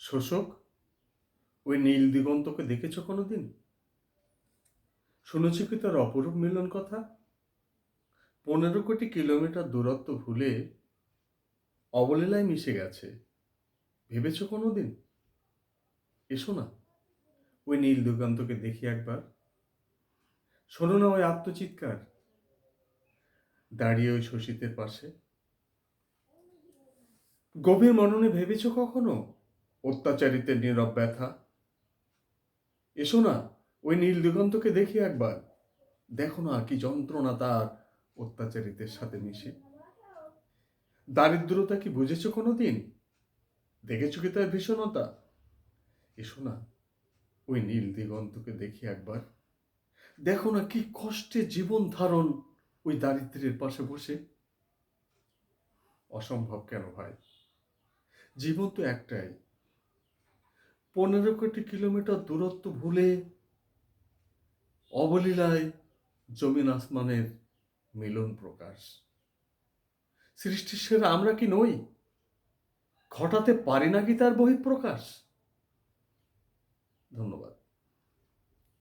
শোষক? ওই নীল দিগন্তকে দেখেছ কোনোদিন? শুনেছ কি তার অপরূপ মিলন কথা? পনেরো কোটি কিলোমিটার দূরত্ব ভুলে অবলীলায় মিশে গেছে। ভেবেছ কোনো দিন এসো না। ওই নীল দিগন্তকে দেখি একবার। শোনো না ওই আত্মচিৎকার। দাঁড়িয়ে ওই শশীতের পাশে। গভীর মননে ভেবেছ কখনো? অত্যাচারিতের নীরব ব্যথা। এসো না, ওই নীল দিগন্তকে দেখি একবার। দেখো না কি যন্ত্রণা তার অত্যাচারিতের সাথে মিশে। দারিদ্রতা কি বুঝেছ কোনোদিন? দেখেছ কি তার ভীষণতা? এসো না, ওই নীল দিগন্তকে দেখি একবার। দেখো না কি কষ্টে জীবন ধারণ ওই দারিদ্রের পাশে বসে। অসম্ভব কেন ভাই? জীবন তো একটাই পনেরো কোটি কিলোমিটার দূরত্ব ভুলে অবলীলায় জমিন আসমানের মিলন প্রকাশ। সৃষ্টির সেরা আমরা কি নই? ঘটাতে পারি না কি তার বহিঃপ্রকাশ?